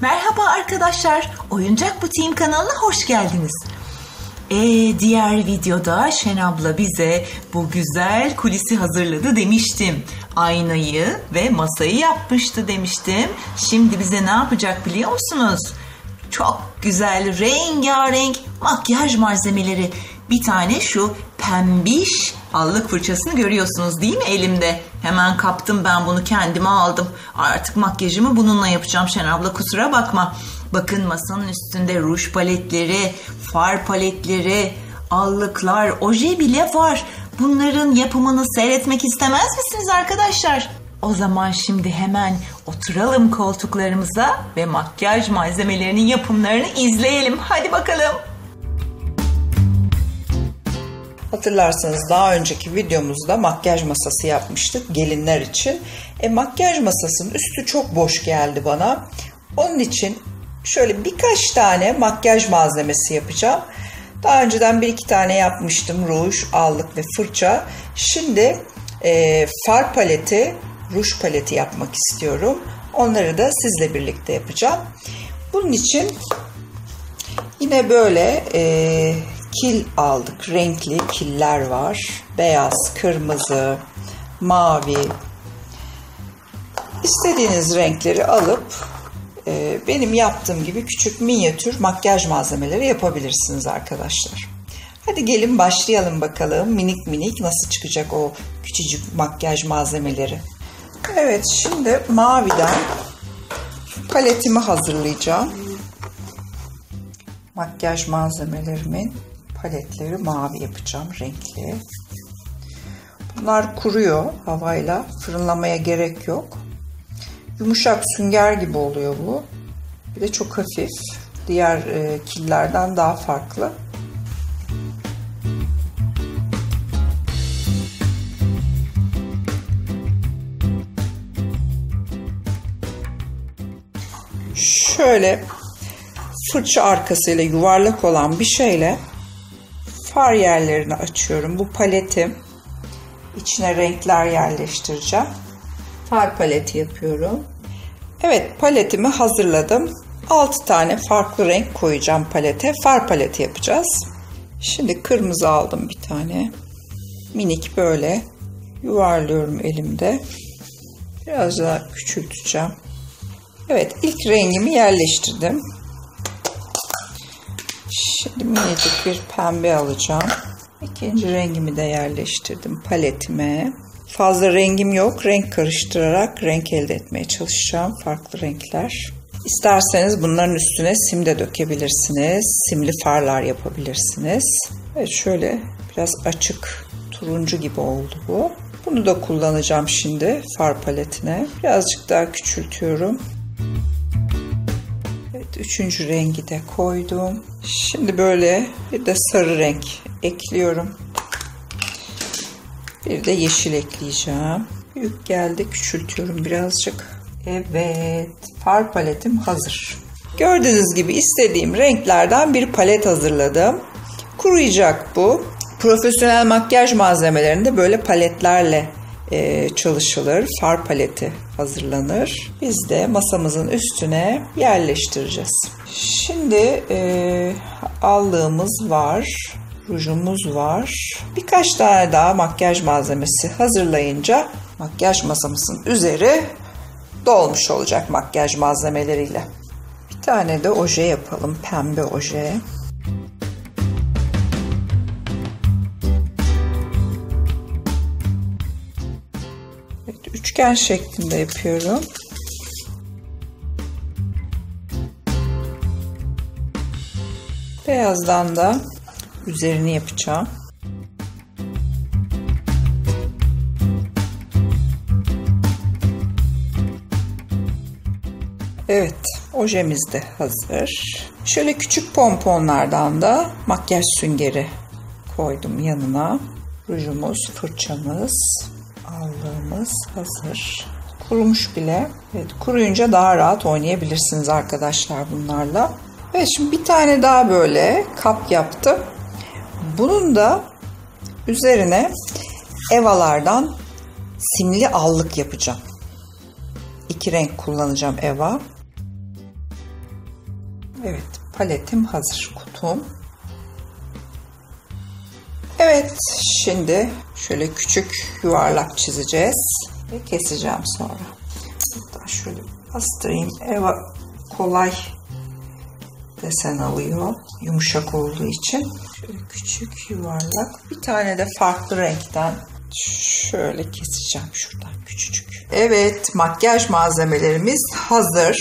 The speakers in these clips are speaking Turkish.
Merhaba arkadaşlar, Oyuncak Butiğim kanalına hoş geldiniz. Ee, diğer videoda Şen abla bize bu güzel kulisi hazırladı demiştim. Aynayı ve masayı yapmıştı demiştim. Şimdi bize ne yapacak biliyor musunuz? Çok güzel rengarenk makyaj malzemeleri. Bir tane şu pembiş allık fırçasını görüyorsunuz değil mi elimde? Hemen kaptım ben bunu kendime aldım. Artık makyajımı bununla yapacağım Şen abla kusura bakma. Bakın masanın üstünde ruj paletleri, far paletleri, allıklar, oje bile var. Bunların yapımını seyretmek istemez misiniz arkadaşlar? O zaman şimdi hemen oturalım koltuklarımıza ve makyaj malzemelerinin yapımlarını izleyelim. Hadi bakalım. Hatırlarsanız daha önceki videomuzda makyaj masası yapmıştık gelinler için. E, makyaj masasının üstü çok boş geldi bana. Onun için şöyle birkaç tane makyaj malzemesi yapacağım. Daha önceden bir iki tane yapmıştım. Ruj, allık ve fırça. Şimdi e, far paleti, ruj paleti yapmak istiyorum. Onları da sizle birlikte yapacağım. Bunun için yine böyle e, kil aldık. Renkli killer var. Beyaz, kırmızı, mavi. İstediğiniz renkleri alıp e, benim yaptığım gibi küçük minyatür makyaj malzemeleri yapabilirsiniz arkadaşlar. Hadi gelin başlayalım bakalım minik minik nasıl çıkacak o küçücük makyaj malzemeleri. Evet şimdi maviden paletimi hazırlayacağım. Makyaj malzemelerimin paletleri mavi yapacağım renkli. Bunlar kuruyor havayla. Fırınlamaya gerek yok. Yumuşak sünger gibi oluyor bu. Bir de çok hafif. Diğer e, killerden daha farklı. Şöyle fırça arkasıyla yuvarlak olan bir şeyle far yerlerini açıyorum. Bu paletim. İçine renkler yerleştireceğim. Far paleti yapıyorum. Evet paletimi hazırladım. 6 tane farklı renk koyacağım palete. Far paleti yapacağız. Şimdi kırmızı aldım bir tane. Minik böyle yuvarlıyorum elimde. Biraz daha küçülteceğim. Evet ilk rengimi yerleştirdim. Minicik bir pembe alacağım. İkinci rengimi de yerleştirdim paletime. Fazla rengim yok. Renk karıştırarak renk elde etmeye çalışacağım. Farklı renkler. İsterseniz bunların üstüne sim de dökebilirsiniz. Simli farlar yapabilirsiniz. Evet şöyle biraz açık turuncu gibi oldu bu. Bunu da kullanacağım şimdi far paletine. Birazcık daha küçültüyorum. Üçüncü rengi de koydum. Şimdi böyle bir de sarı renk ekliyorum. Bir de yeşil ekleyeceğim. Büyük geldi küçültüyorum birazcık. Evet far paletim hazır. Gördüğünüz gibi istediğim renklerden bir palet hazırladım. Kuruyacak bu. Profesyonel makyaj malzemelerinde böyle paletlerle e, çalışılır. Far paleti hazırlanır. Biz de masamızın üstüne yerleştireceğiz. Şimdi e, allığımız var rujumuz var. Birkaç tane daha makyaj malzemesi hazırlayınca makyaj masamızın üzeri dolmuş olacak makyaj malzemeleriyle. Bir tane de oje yapalım. Pembe oje. Üçgen şeklinde yapıyorum. Beyazdan da üzerini yapacağım. Evet, ojemiz de hazır. Şöyle küçük pomponlardan da makyaj süngeri koydum yanına. Rujumuz, fırçamız, allığımız hazır. Kurumuş bile. Evet, kuruyunca daha rahat oynayabilirsiniz arkadaşlar bunlarla. Evet şimdi bir tane daha böyle kap yaptım. Bunun da üzerine evalardan simli allık yapacağım. İki renk kullanacağım eva. Evet paletim hazır kutum. Evet şimdi şöyle küçük yuvarlak çizeceğiz ve keseceğim sonra. Hatta şöyle bastırayım. Eva kolay desen alıyor. Yumuşak olduğu için. Şöyle küçük yuvarlak. Bir tane de farklı renkten şöyle keseceğim şuradan küçücük. Evet makyaj malzemelerimiz hazır.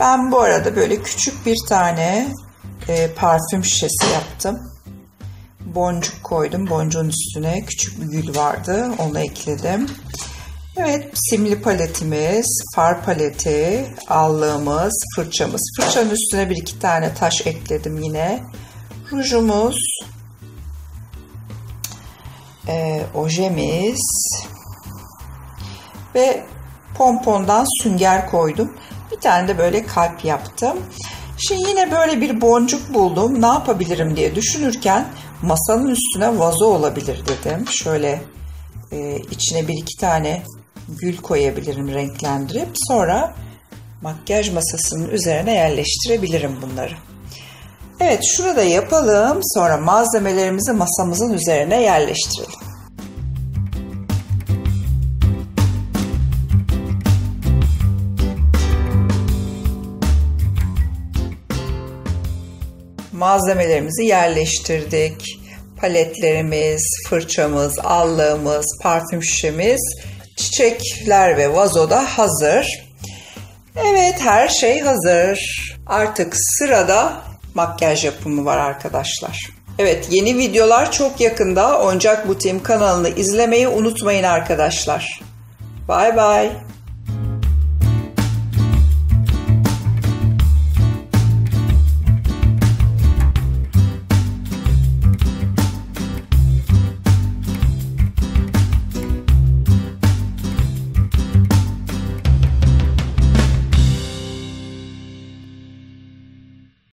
Ben bu arada böyle küçük bir tane e, parfüm şişesi yaptım. Boncuk koydum. Boncuğun üstüne küçük bir gül vardı. Onu ekledim. Evet, simli paletimiz, far paleti, allığımız, fırçamız. Fırçanın üstüne bir iki tane taş ekledim yine. Rujumuz, e, ojemiz ve pompondan sünger koydum. Bir tane de böyle kalp yaptım. Şimdi yine böyle bir boncuk buldum. Ne yapabilirim diye düşünürken masanın üstüne vazo olabilir dedim. Şöyle e, içine bir iki tane gül koyabilirim renklendirip sonra makyaj masasının üzerine yerleştirebilirim bunları. Evet şurada yapalım sonra malzemelerimizi masamızın üzerine yerleştirelim. Malzemelerimizi yerleştirdik. Paletlerimiz, fırçamız, allığımız, parfüm şişemiz, çiçekler ve vazo da hazır. Evet her şey hazır. Artık sırada makyaj yapımı var arkadaşlar. Evet yeni videolar çok yakında. Oncak Butim kanalını izlemeyi unutmayın arkadaşlar. Bye bye.